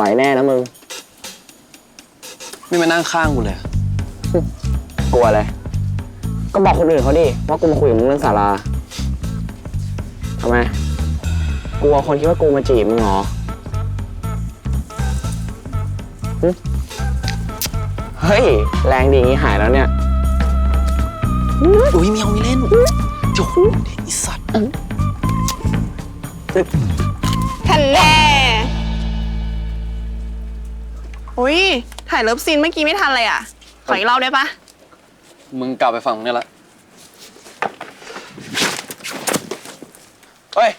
ไหวแน่นะมึง ไม่มานั่งข้างกูเลย กลัวอะไรก็บอกคนอื่นเขาดิว่ากูมาคุยกับมึงเรื่องสาราทำไมกลัวคนคิดว่ากูมาจีบมึงเหรอหึเฮ้ย แรงดีอย่างงี้หายแล้วเนี่ย อุ้ยเมียวมีเล่นโอ้โหไอีสัตว์ทันแน่ อุ้ยถ่ายเลิฟซีนเมื่อกี้ไม่ทันเลยอะ ขออีกรอบได้ปะมึงกลับไปฝั่งมึงนี่แหละ เฮ้ย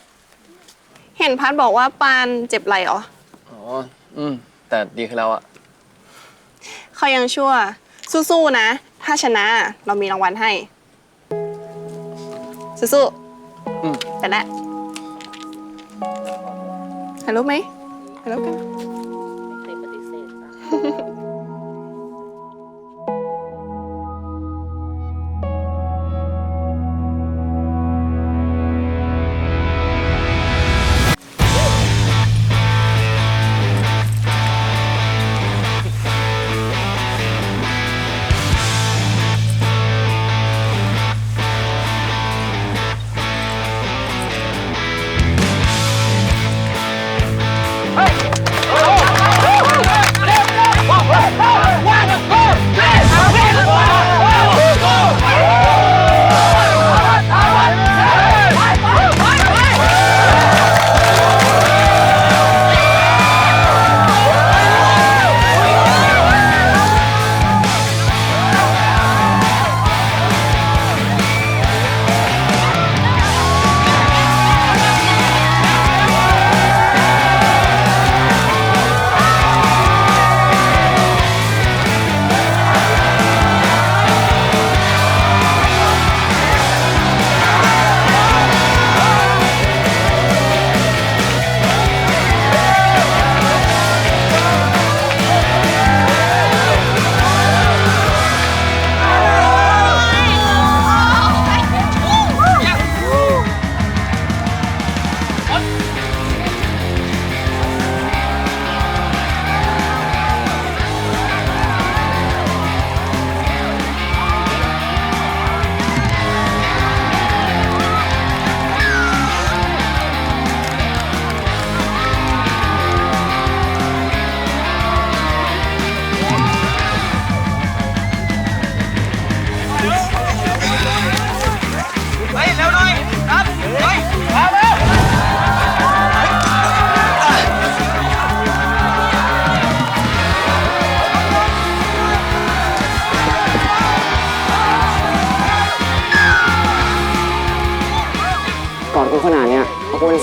เห็นพัดบอกว่าปานเจ็บไหล่เหรออ๋อ อืม แต่ดีขึ้นแล้วอะเขายังชั่ว สู้ๆนะ ถ้าชนะเรามีรางวัลให้ สู้อืม ๆไปแล้วถ่ายรูปไหมถ่ายรูปกัน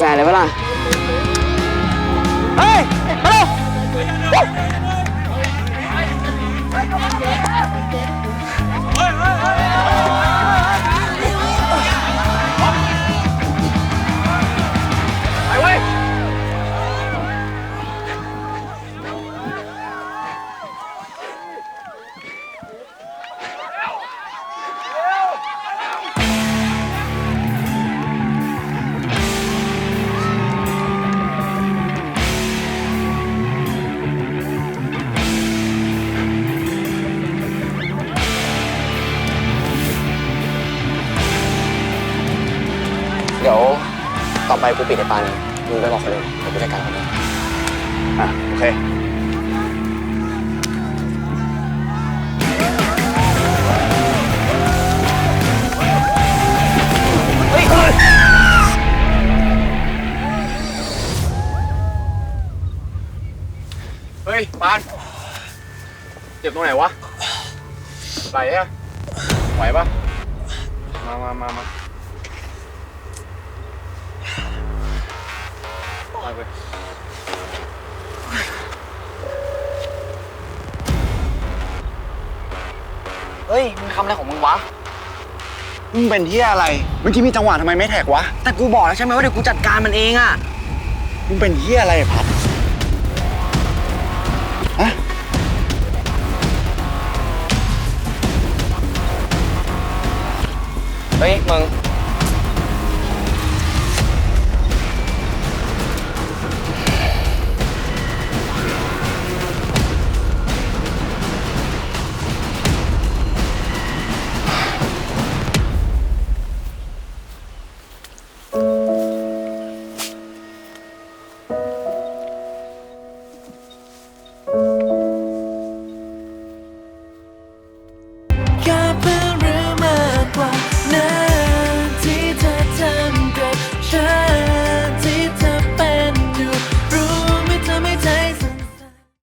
เอากูเป็นแฟนเลยปะล่ะ เดี๋ยวต่อไปกูปิดไอ้ปานเองมึงไปบอกคนอื่นเดี๋ยวกูจัดการคนเองอะโอเค เฮ้ยปานเจ็บตรงไหนวะไหลอะไหวปะมามามามา ไปไปเฮ้ย มึงทำอะไรของมึงวะ มึงเป็นที่อะไร เมื่อกี้มีจังหวะทำไมไม่แท็กวะ แต่กูบอกแล้วใช่ไหมว่าเดี๋ยวกูจัดการมันเองอะมึงเป็นที่อะไรพัดฮะเฮ้ย มึง